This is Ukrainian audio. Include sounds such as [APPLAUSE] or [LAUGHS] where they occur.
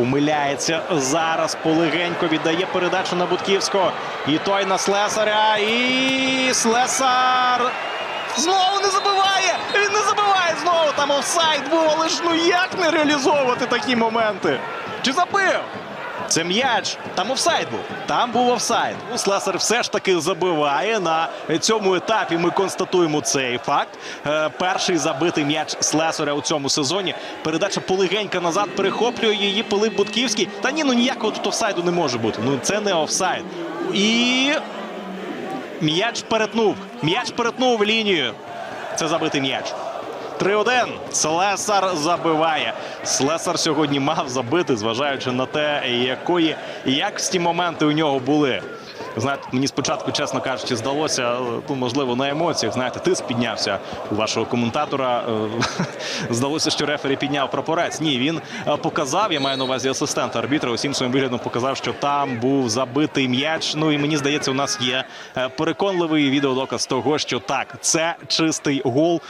Помиляється зараз полегенько віддає передачу на Будківського. І той на Слесаря. І Слесар знову не забиває! Він не забиває знову. Там офсайд був, але ж ну як не реалізовувати такі моменти? Чи забив? Це м'яч. Там офсайд був. Там був офсайд. Слесар все ж таки забиває. На цьому етапі ми констатуємо цей факт. Е, перший забитий м'яч Слесаря у цьому сезоні. Передача полегенька назад перехоплює її Пилип Будківський. Та ні, ну ніякого тут офсайду не може бути. Ну це не офсайд. І м'яч перетнув. М'яч перетнув лінію. Це забитий м'яч. 3-1. Слесар забиває. Слесар сьогодні мав забити, зважаючи на те, якої якісні моменти у нього були. Знаєте, мені спочатку, чесно кажучи, здалося, ну, можливо, на емоціях. Знаєте, тиск піднявся у вашого коментатора. Е, [LAUGHS] Здалося, що рефері підняв прапорець. Ні, він е, показав, я маю на увазі асистента арбітра, усім своїм виглядом показав, що там був забитий м'яч. Ну і мені здається, у нас є е, переконливий відеодоказ того, що так, це чистий гол.